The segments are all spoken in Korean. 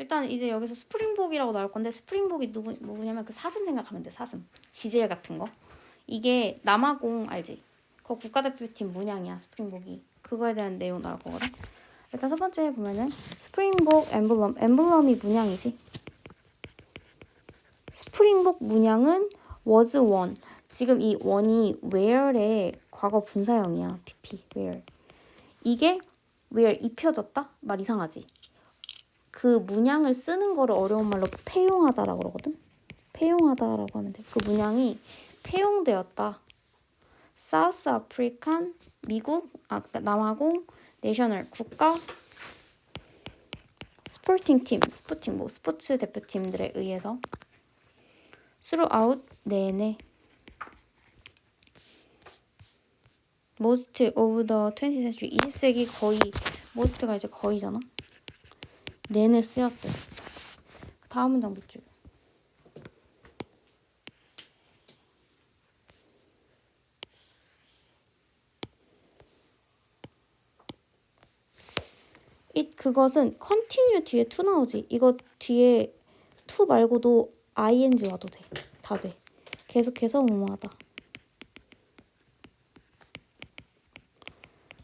일단 이제 여기서 스프링복이라고 나올 건데 스프링복이 누구 누구냐면 그 사슴 생각하면 돼 사슴 지젤 같은 거 이게 남아공 알지? 그 국가대표팀 문양이야 스프링복이 그거에 대한 내용 나올 거거든. 일단 첫 번째 보면은 스프링복 엠블럼 엠블럼이 문양이지. 스프링복 문양은 was one. 지금 이 one이 where의 과거 분사형이야. pp where. 이게 where 입혀졌다? 말 이상하지? 그 문양을 쓰는 거를 어려운 말로 폐용하다라고 그러거든. 폐용하다라고 하면 돼. 그 문양이 폐용되었다. 사우스 아프리칸 미국 아 그러니까 남아공 내셔널 국가 스포팅 팀 스포팅 뭐 스포츠 대표팀들에 의해서 throughout 내내 most of the 20th century 20세기 거의 most가 이제 거의잖아 내내 쓰였대 다음 문장 밑줄 it 그것은 continue 뒤에 to 나오지. 이거 뒤에 to 말고도 ing 와도 돼. 다 돼. 계속해서 뭐뭐하다.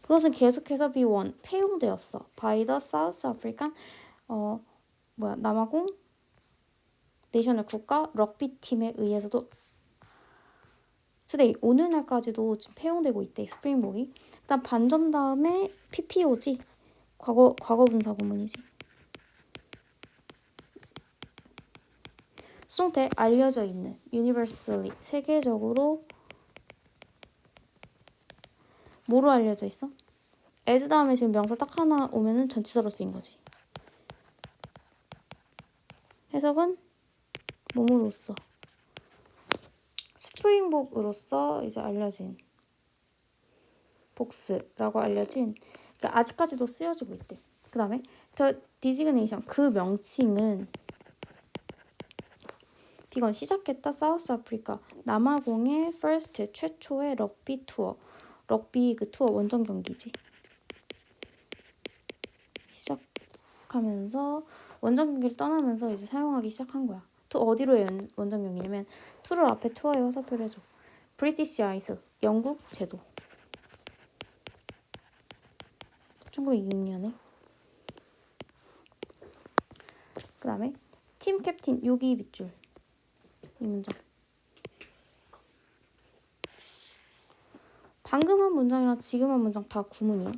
그것은 계속해서 be one 폐용되었어. by the South African 어 뭐야 남아공 내셔널 국가 럭비 팀에 의해서도 today 오늘날까지도 지금 폐용되고 있대 스프링복이. 그다음 반점 다음에 PPO지. 과거 과거 분사 구문이지. 수동태 알려져 있는 universally 세계적으로 뭐로 알려져 있어? as 다음에 지금 명사 딱 하나 오면은 전치사로 쓰인 거지. 해석은 몸으로써 스프링복으로서 이제 알려진 복스라고 알려진 그러니까 아직까지도 쓰여지고 있대. 그 다음에 the designation 그 명칭은 비건 시작했다 사우스 아프리카 남아공의 first 최초의 럭비 투어 럭비 그 투어 원정 경기지 시작하면서 원정 경기를 떠나면서 이제 사용하기 시작한 거야. 투 어디로의 연- 원정 경기냐면 투를 앞에 투어에 화살표를 해줘. 브리티시 아이스 영국 제도 1906년에 그 다음에 팀 캡틴 여기 밑줄. 이 문장. 방금 한 문장이랑 지금 한 문장 다 구문이야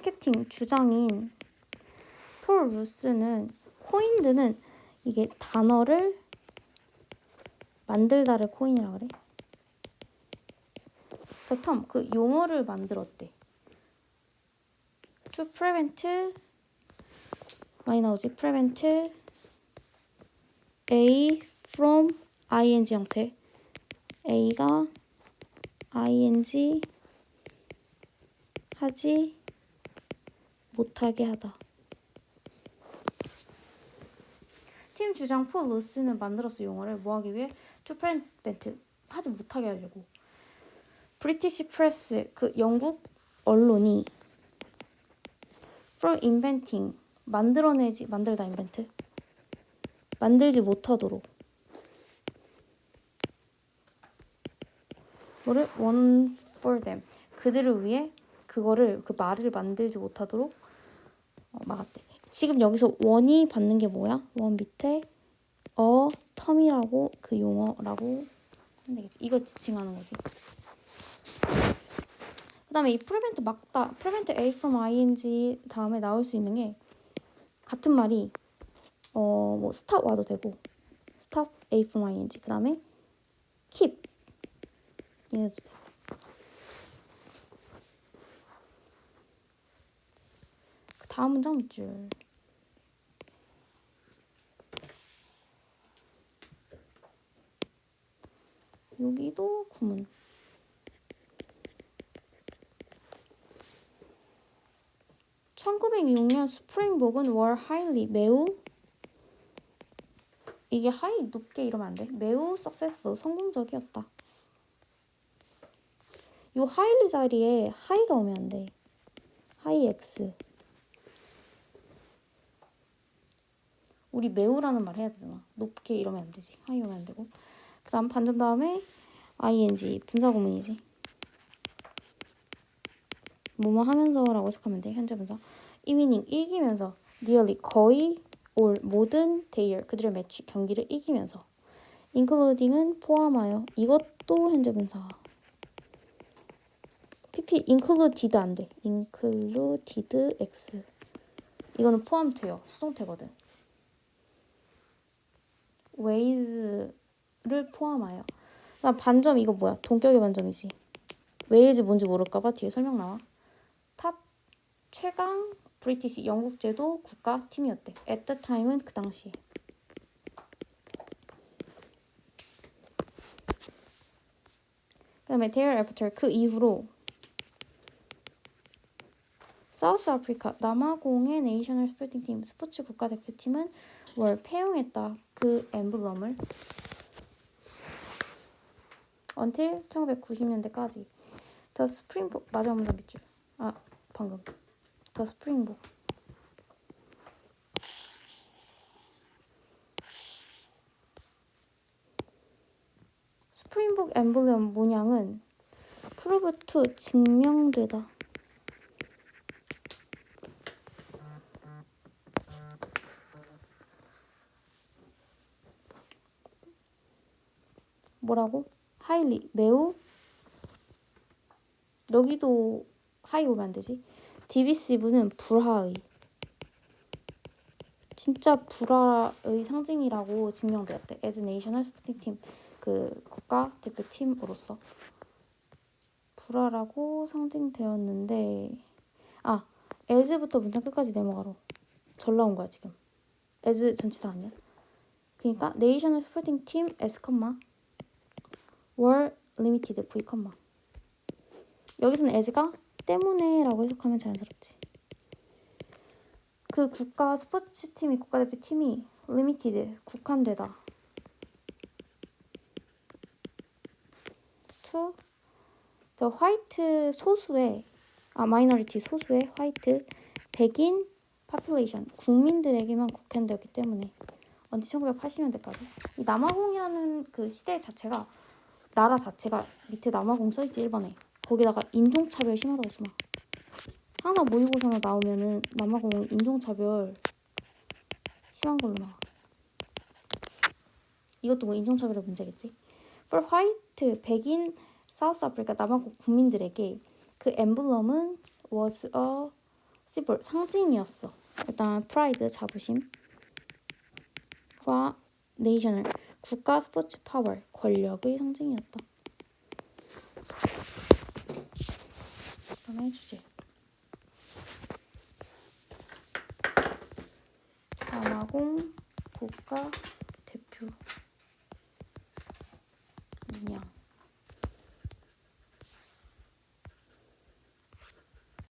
캡틴 주장인 폴 루스는 코인드는 이게 단어를 만들다를 코인이라 그래. The 그 용어를 만들었대. To prevent 많이 나오지. prevent A from ing 형태. A가 ing 하지 못하게 하다. 팀 주장 폴 로스는 만들었어 용어를 뭐 하기 위해 prevent 하지 못하게 하려고. 브리티시 프레스 그 영국 언론이 from inventing 만들어내지 만들다 인벤트 만들지 못하도록 뭐를 one for them 그들을 위해 그거를 그 말을 만들지 못하도록 어, 막았대. 지금 여기서 원이 받는 게 뭐야? 원 밑에 어 텀이라고 그 용어라고 하면 되겠지. 이거 지칭하는 거지. 그다음에 이 prevent 막다 prevent a from ing 다음에 나올 수 있는 게 같은 말이 어 뭐 stop 와도 되고 stop a from ing 그다음에 keep 얘네도 돼. 다음 문장 밑줄. 여기도 구문. (1906년) 스프링복은 were highly 매우 이게 high 높게 이러면 안 돼. 매우 successful 성공적이었다. 요 하이리 자리에 하이가 오면 안 돼. 하이 X. 우리 매우라는 말 해야 되잖아. 높게 이러면 안 되지. 하이 오면 안 되고. 그 다음 반전 다음에 ing 분사 구문이지. 뭐뭐 하면서 라고 해석하면 돼. 현재 분사. 이 meaning 이기면서 nearly 거의 all 모든 대열 그들의 매치 경기를 이기면서 including은 포함하여 이것도 현재 분사. pp included 안 돼. included x. 이거는 포함돼요. 수동태거든. Wayes를 포함하여. 반점 이거 뭐야? 동격의 반점이지. 웨일즈 뭔지 모를까봐 뒤에 설명 나와. 탑 최강 브리티시 영국 제도 국가 팀이었대. at the time은 그 당시에. 그 다음에 thereafter 그 이후로 사우스 아프리카 남아공의 내셔널 스포팅 팀 스포츠 국가대표팀은 월 폐용했다. 그 엠블럼을. Until 1990년대까지. 더 스프링복 마지막 문장 밑줄. 아 방금. 더 스프링복 스프링복 엠블럼 문양은 프로브 투 증명되다 뭐라고? 하이리 매우 여기도 하이 오면 안 되지. 디비시브는 불화의 진짜 불화의 상징이라고 증명되었대. as national sporting team 그 국가 대표팀으로서 불화라고 상징되었는데 아 as부터 문장 끝까지 네모가로 절 나온 거야 지금. as 전치사 아니야? 그러니까 national sporting team s, were limited v, 여기서는 as가 때문에 라고 해석하면 자연스럽지. 그 국가 스포츠 팀이 국가대표 팀이 limited 국한되다. to the 소수의 아 minority 소수의 white 백인 population 국민들에게만 국한되었기 때문에 언제 1980년대까지 이 남아공이라는 그 시대 자체가 나라 자체가 밑에 남아공 써있지 1번에. 거기다가 인종차별 심하다고 써놔. 항상 모의고사나 나오면은 남아공은 인종차별 심한 걸로 나와. 이것도 뭐 인종차별의 문제겠지? For white 백인 사우스 아프리카 남아공 국민들에게 그 엠블럼은 was a symbol 상징이었어. 일단 프라이드 자부심과 네이셔널 국가 스포츠 파워 권력의 상징이었다. 다음에 주제. 남아공 국가